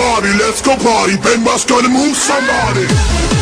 Bobby, let's go party. Ben Bus gonna move somebody.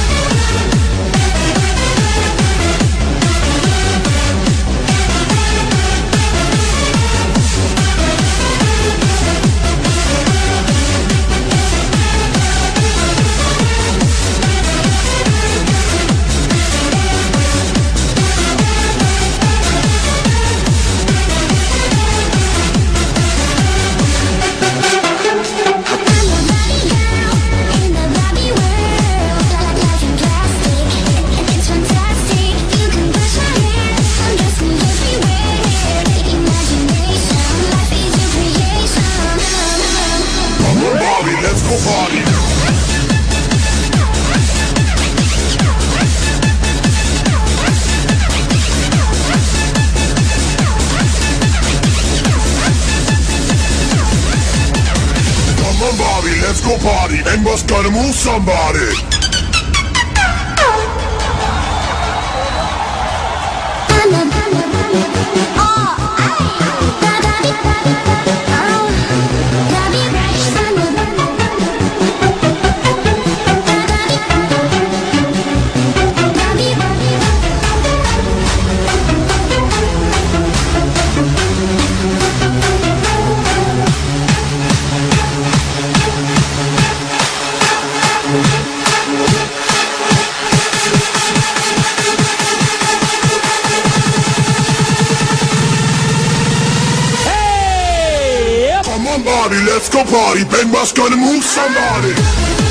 Party. Come on, Bobby, let's go party. Ben Bus gonna move somebody. Bobby, let's go party. Ben Bus gonna move somebody.